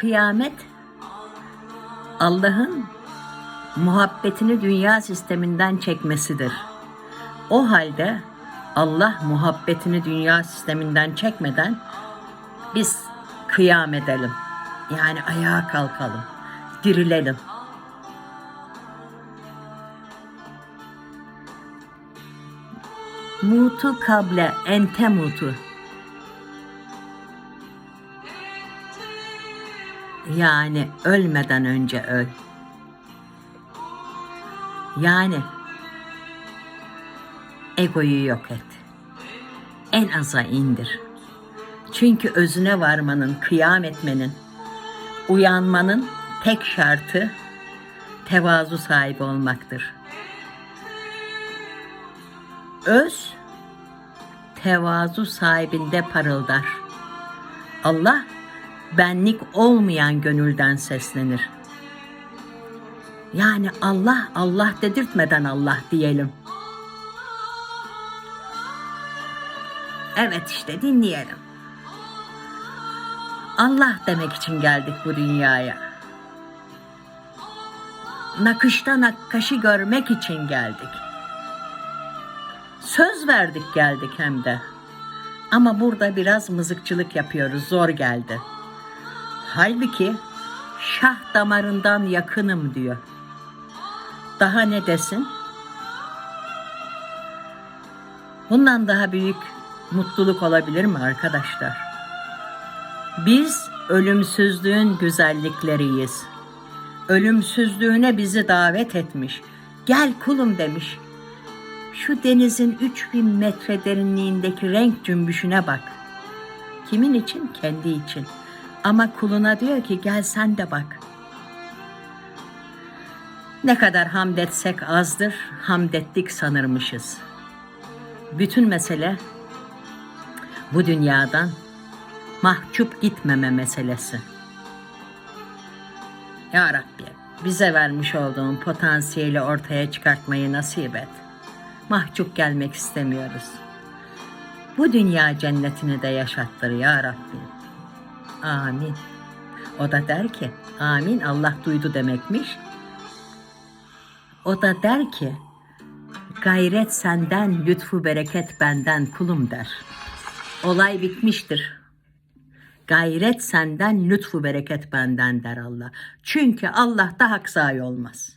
kıyamet Allah'ın muhabbetini dünya sisteminden çekmesidir. O halde Allah muhabbetini dünya sisteminden çekmeden biz kıyam edelim. Yani ayağa kalkalım, dirilelim. Mutu kable ente mutu. Yani ölmeden önce öl. Yani egoyu yok et. En aza indir. Çünkü özüne varmanın, kıyam etmenin, uyanmanın tek şartı tevazu sahibi olmaktır. Öz tevazu sahibinde parıldar. Allah benlik olmayan gönülden seslenir. Yani Allah Allah dedirtmeden Allah diyelim. Evet işte dinleyelim. Allah demek için geldik bu dünyaya. Nakışta nakkaşı görmek için geldik. Söz verdik geldik hem de. Ama burada biraz mızıkçılık yapıyoruz. Zor geldi. Halbuki şah damarından yakınım diyor. Daha ne desin? Bundan daha büyük mutluluk olabilir mi arkadaşlar? Biz ölümsüzlüğün güzellikleriyiz. Ölümsüzlüğüne bizi davet etmiş. Gel kulum demiş. Şu denizin 3000 metre derinliğindeki renk cümbüşüne bak. Kimin için? Kendi için. Ama kuluna diyor ki gel sen de bak. Ne kadar hamd etsek azdır, hamd ettik sanırmışız. Bütün mesele bu dünyadan mahcup gitmeme meselesi. Ya Rabbi bize vermiş olduğun potansiyeli ortaya çıkartmayı nasip et. Mahcup gelmek istemiyoruz. Bu dünya cennetini de yaşattır ya Rabbi. Amin. O da der ki, amin Allah duydu demekmiş. O da der ki, gayret senden, lütfu bereket benden kulum der. Olay bitmiştir. Gayret senden, lütfu bereket benden der Allah. Çünkü Allah da hak sahi olmaz.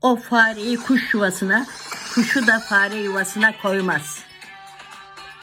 O fareyi kuş yuvasına, kuşu da fare yuvasına koymaz.